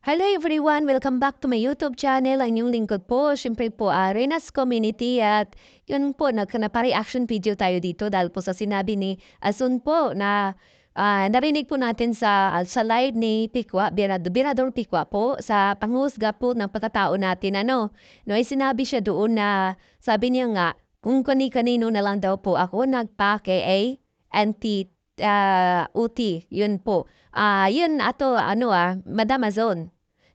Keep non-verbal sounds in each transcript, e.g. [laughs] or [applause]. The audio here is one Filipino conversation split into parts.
Hello everyone! Welcome back to my YouTube channel. Ang inyong lingkod po, syempre po, uh, Renas Community at yun po, nagkana-reaction video tayo dito dahil po sa sinabi ni Asun po na ah, narinig po natin sa, sa live ni Pikwa, Birado, Birador Pikwa po, sa panghusga po ng pagkatao natin. Ano, no, ay sinabi siya doon na, sabi niya nga, kung kani-kanino na lang daw po ako nagpa-KA, anti ah, UT, yun po. Ah, yun ato ano ah, Madam Azon.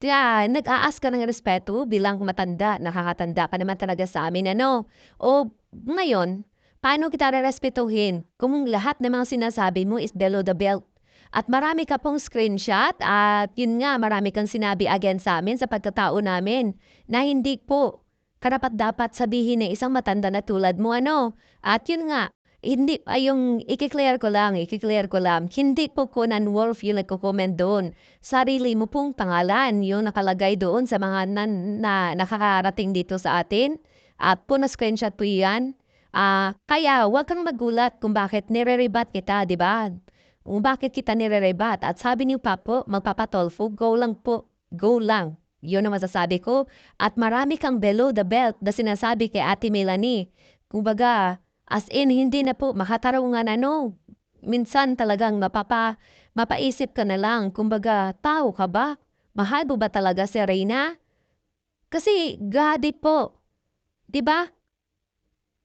Kaya nag-aas ka ng respeto bilang matanda, nakakatanda ka naman talaga sa amin ano. O ngayon, paano kita rerespetuhin kung lahat ng mga sinasabi mo is below the belt? At marami ka pong screenshot at yun nga, marami kang sinabi again sa amin sa pagkatao namin na hindi po karapat dapat sabihin ng isang matanda na tulad mo ano. At yun nga, hindi, ay yung i-clear ko lang, i-clear ko lang, hindi po Conan Wolf yung nagko-comment doon. Sarili mo pong pangalan yung nakalagay doon sa mga nan, na nakakarating dito sa atin. At po na screenshot po yan. Ah, kaya huwag kang magulat kung bakit nire-rebat kita, di ba? Kung bakit kita nire-rebat. At sabi niyo pa po, magpapatolfo, go lang po, go lang. Yun ang masasabi ko. At marami kang below the belt na sinasabi kay Ate Melanie. Kumbaga, As in, hindi na po makatarungan ano. Minsan talagang mapapa, mapaisip ka na lang, kumbaga, tao ka ba? Mahal mo ba talaga si Reyna? Kasi, gadi po. 'Di ba?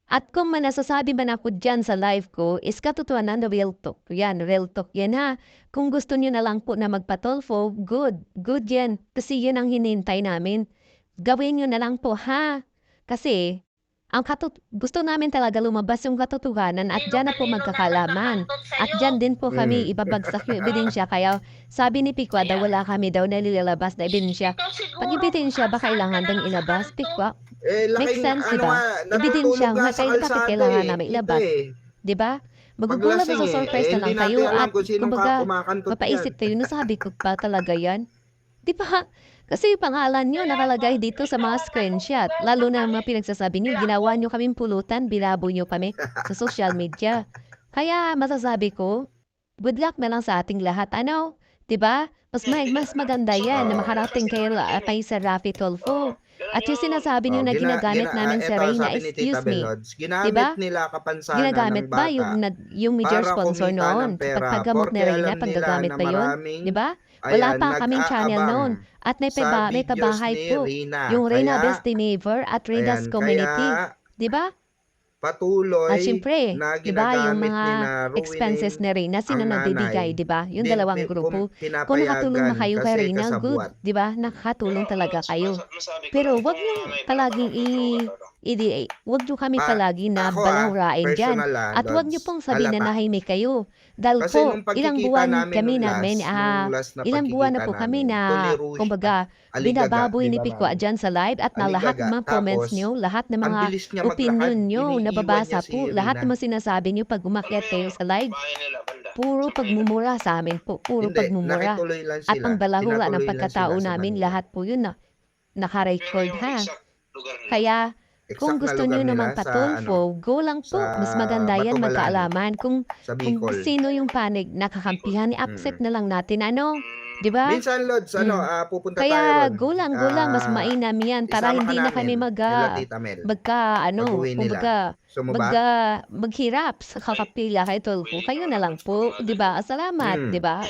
At kung man nasasabi man ako dyan sa live ko, is katotohanan na real talk. Yan, real talk yan ha. Kung gusto niyo na lang po na magpatolfo, good. Good yan. Kasi yun ang hinintay namin. Gawin niyo na lang po ha. Kasi, ang katut gusto namin talaga lumabas yung katotohanan at dyan na po magkakalaman. At dyan din po kami Mm. ibabagsak yung ebidensya. Kaya sabi ni Pikwa daw wala kami daw nalilalabas na ebidensya. Pag ebidensya ba kailangan dang ilabas, Pikwa? Eh, Makes laking, sense, ano diba? Ebidensya nga, kaya bakit kailangan eh. namin Ito ilabas? eh. 'Di ba? Magugulat sa eh. surprise Eh, na lang kayo at kumbaga mapaisip kayo na sabi ko pa talaga yan. 'Di ba? Kasi yung pangalan nyo nakalagay dito sa mga screenshot. Lalo na mga pinagsasabi nyo, ginawa nyo kaming pulutan, bilabo nyo kami sa social media. Kaya masasabi ko, good luck na lang sa ating lahat. Ano? 'Di ba? Mas, may, mas maganda yan na makarating kayo kay sa Rafi Tolfo. At yung sinasabi nyo Oh, na gina- ginagamit gina- namin ah, sa eto, Reyna, sabi ni Tita excuse me. Belods, ginamit Diba? nila kapansanan Ginagamit ng ba bata yung, nag, yung major para sponsor kumita noon? ng pera. Pagkagamot ni Porque Reyna, alam nila paggagamit na yun? maraming, Di ba? Wala ayan, pa kaming channel nag-aabang noon. At may, sa paba, may videos pabahay ni po. Reyna. Yung Reyna Kaya, Best Deliver at Reyna's ayan, Community. Kaya, Di ba? Patuloy At syempre, na di ba yung ginagamit mga ni na expenses ni Reyna, nagbibigay, nanay, di ba? Yung dalawang grupo. Kung nakatulong na kayo kay Reyna, good. Di ba? Nakakatulong talaga kayo. Pero wag niyo palaging i, i wag niyo kami Pa- palagi na ako, ah, balawrain dyan. personal ah, At wag niyo Lods, pong sabihin na nahimik kayo. Dahil Kasi po, ilang buwan namin kami namin, ah, na ilang buwan na po kami na, kumbaga, Aligaga, binababoy ni Pico dyan sa live at na lahat ng mga comments nyo, lahat ng mga opinion nyo, nababasa po, lahat ng mga sinasabi nyo pag umakyat kayo sa live, puro pagmumura sa amin po, puro Hindi, pagmumura. At ang balahura ng pagkatao namin, lahat po yun na naka-record ha. Kaya, Exact kung na gusto nyo nila naman patulfo, ano, go lang po. Mas maganda yan magkaalaman. Kung, kung sino yung panig nakakampihan, i-accept na lang natin. Ano? Di ba? Minsan, Lods, ano, Mm. ah, pupunta Kaya tayo ron. go lang, go lang. Mas Ah, mainam yan para hindi na kami mag, ah, Tita Mel. magka, ano, kumbaga, Sumaba? mag, ah, maghirap sa kakapila kay Tolfo. Kayo na lang po, di ba? Salamat, Mm. di ba?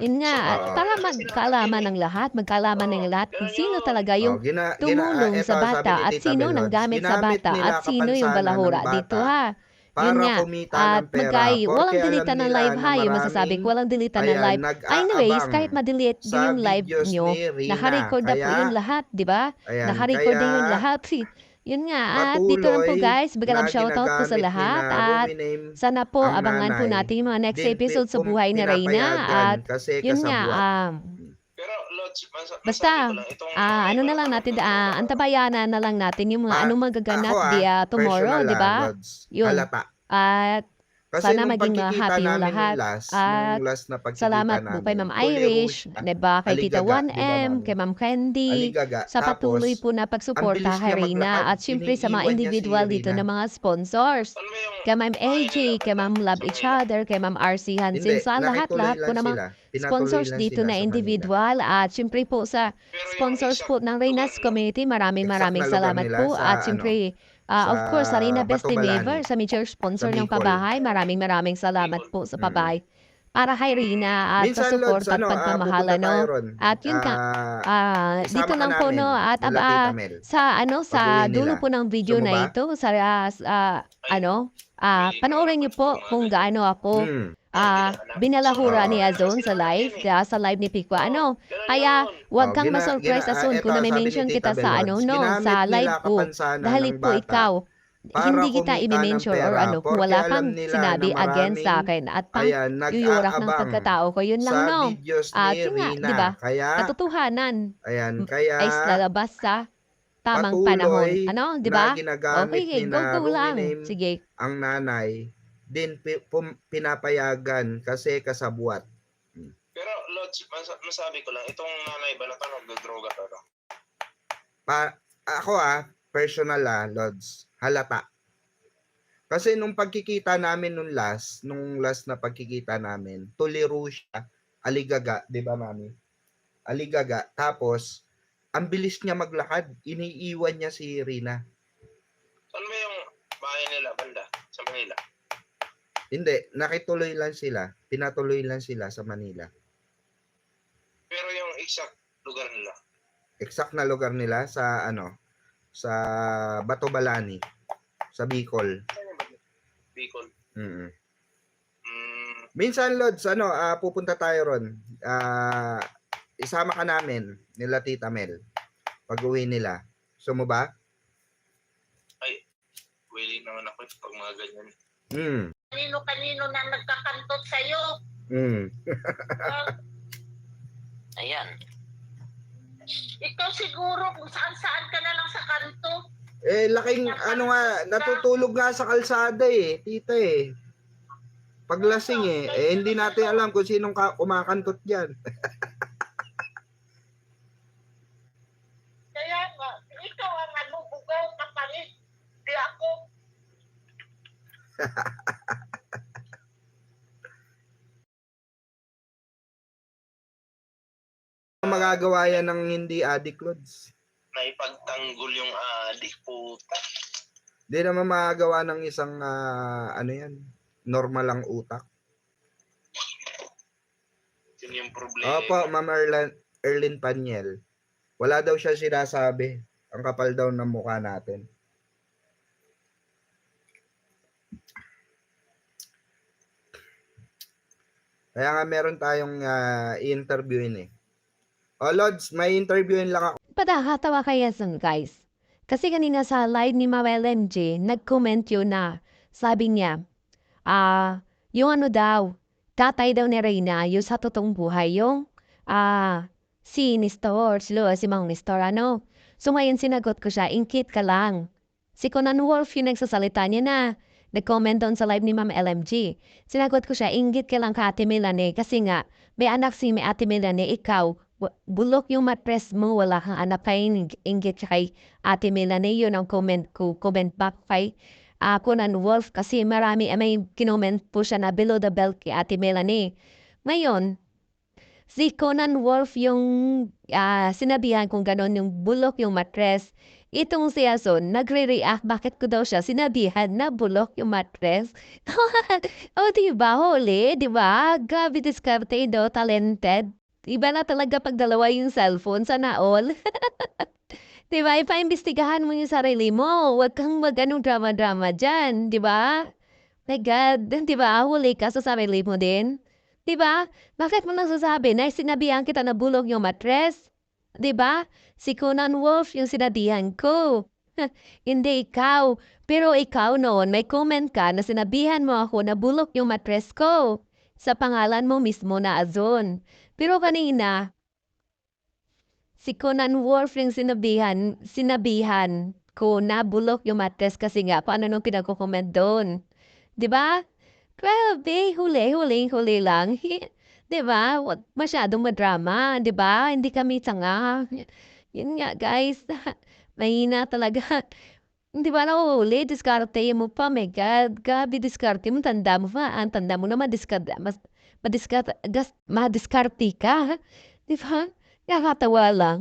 Yun nga, Oo. para magkaalaman ng lahat, magkaalaman ng lahat kung sino talaga Oh, yung gina, tumulong gina, ah, sa bata at sino nang gamit sa bata at sino yung balahura dito ha. Para Yun nga. kumita At ng pera. magkay, walang delete ng live ha. Yung masasabi ko, walang delete ng live. Anyways, kahit ma-delete din yung live nyo, naka-record na po yung lahat, di ba? Naka-record na yung lahat. [laughs] Yun nga, at dito lang po guys, bigyan na shoutout po sa lahat at sana po ang abangan po nanay. natin yung mga next episode sa buhay ni Reyna at yun nga, um, Basta, ah, ano na lang natin, ah, antabayanan na lang natin yung mga anong magaganap Ako, ah, di, ah, tomorrow, di ba? Yun. halata. At Kasi Sana maging happy yung lahat. last, At last na salamat po namin, kay Ma'am Irish, Ruiz, ah, di ba, kay Tita Aligaga, 1M, di ba, ma'am? kay Ma'am Candy, Aligaga. sa patuloy Tapos, po na pagsuporta kay Reyna at syempre sa mga niya si individual dito na mga sponsors. Ano Kay Ma'am AJ, kay Ma'am Love Each Other, kay Ma'am RC Hansin, Hindi, sa lahat-lahat po naman sila. Sponsors dito na individual at syempre po sa sponsors po ng Reynas Community, maraming maraming salamat po sa at ano, syempre ah, of course sa Reyna Best Deliver sa major sponsor ng pabahay, maraming maraming salamat po sa Mm. pabahay para kay Reyna at Minsan, sa support Lods, at ano, ah, pagmamahala pupunta no. tayo ron. At yun ka, Ah, Ah, isama dito ka lang po no at Mel. sa ano sa dulo po ng video mo na ito sa sa Ay, ano hindi panoorin niyo po kung gaano ako Hmm. Ah binalahura Oo. ni Azon sa live kaya sa live ni Pico. Ano? Ganun kaya wag Oh, kang gina- ma-surprise Azon ah, kung na-mention kita sa ano no sa live ko dahil po ikaw para hindi kita i-mention or ano kung wala kang sinabi na against sa akin at pang Ayan, yuyurak ng nag-aabang pagkatao ko yun lang no? ni yun nga, di ba? Kaya, katotohanan. ayan, kaya ay lalabas sa tamang panahon. Ano di ba? okay go na go lang. Sige. ang nanay din pinapayagan kasi kasabwat. Pero Lods, mas- masabi ko lang, itong nanay ba na to nagdodroga to? no? Pa, ako ah, personal ah, Lods, halata. Kasi nung pagkikita namin nung last, nung last na pagkikita namin, tuliro siya, aligaga, di ba mami? Aligaga, tapos, ang bilis niya maglakad, iniiwan niya si Rina. Saan ba yung bahay nila, banda? Sa Manila? Hindi, nakituloy lang sila, pinatuloy lang sila sa Manila. Pero yung exact lugar nila. Exact na lugar nila sa ano, sa Batobalani, sa Bicol. Bicol. Mm. Mm, Minsan, Lods, ano, ah, pupunta tayo ron. Ah, isama ka namin nila Tita Mel. Pag uwi nila. Gusto mo ba? willing naman ako eh, pag mga ganyan. Hmm. Kanino-kanino na nagkakantot sa'yo. Hmm. Ayan. Ikaw siguro kung saan-saan ka na lang sa kanto. Eh, laking, ano nga, natutulog nga sa kalsada eh, tita eh. Paglasing eh. Eh, hindi natin alam kung sinong ka- kumakantot dyan. [laughs] Kaya nga, ikaw ang ano, bugaw kapalit. Di ako. [laughs] Magagawa yan ng hindi addict, Lods. Na ipagtanggol yung adik, puta. Hindi naman magagawa ng isang, ah, ano yan, normal lang utak. Yun yung problema. Opo, Ma'am Erlan, Erlin Paniel. Wala daw siya sinasabi. Ang kapal daw ng mukha natin. Kaya nga meron tayong ah, i-interviewin eh. O Lods, may interviewin lang ako. Padakatawa kaya son guys. Kasi kanina sa live ni Mawel MJ, nag-comment yun na, sabi niya, ah, yung ano daw, tatay daw ni Reyna, yung sa totoong buhay, yung, ah, si Nestor, si Lua, si Mang Nestor, ano. So ngayon sinagot ko siya, inkit ka lang. Si Conan Wolf yung nagsasalita niya na, nag-comment doon sa live ni Ma'am LMG. Sinagot ko siya, ingit ka lang ka Ate Melanie, kasi nga, may anak si may Ate Melanie, ikaw, bulok yung mattress mo, wala kang anak kay ing- inggit kay Ate Melanie, yun ang comment ko, comment back kay uh, Conan Wolf kasi marami, eh, may kinoment po siya na below the belt kay Ate Melanie. Ngayon, si Conan Wolf yung ah, sinabihan kung ganon yung bulok yung mattress. Itong si Ason, nagre-react, bakit ko daw siya sinabihan na bulok yung mattress? [laughs] o, diba, huli, diba? Grabe diskarte daw, talented. Iba na talaga pag dalawa yung cellphone, sana all. [laughs] diba, ipaimbestigahan mo yung sarili mo. Huwag kang mag anong drama-drama dyan, diba? My God, [laughs] diba, huli ka sa sarili mo din. Diba? Bakit mo nasasabi na sinabihan kita na bulok yung mattress? Diba? Si Conan Wolf yung sinabihan ko. [laughs] Hindi ikaw. Pero ikaw noon, may comment ka na sinabihan mo ako na bulok yung mattress ko. Sa pangalan mo mismo na Azon. Pero kanina, si Conan Wolf yung sinabihan, sinabihan ko na bulok yung mattress kasi nga, paano nung pinagko-comment doon? ba? Grabe, huli, huli, huli lang. 'Di ba? Masyadong madrama, 'di ba? Hindi kami tanga. Yun nga, guys. [laughs] Mahina talaga. Hindi ba nahuhuli? Diskarte mo pa, my God. Grabe, diskarte mo. Tanda mo pa. Ang tanda mo naman, diskarte. Mas, madiskat, gas, madiskarte ka. Di ba? Nakakatawa lang.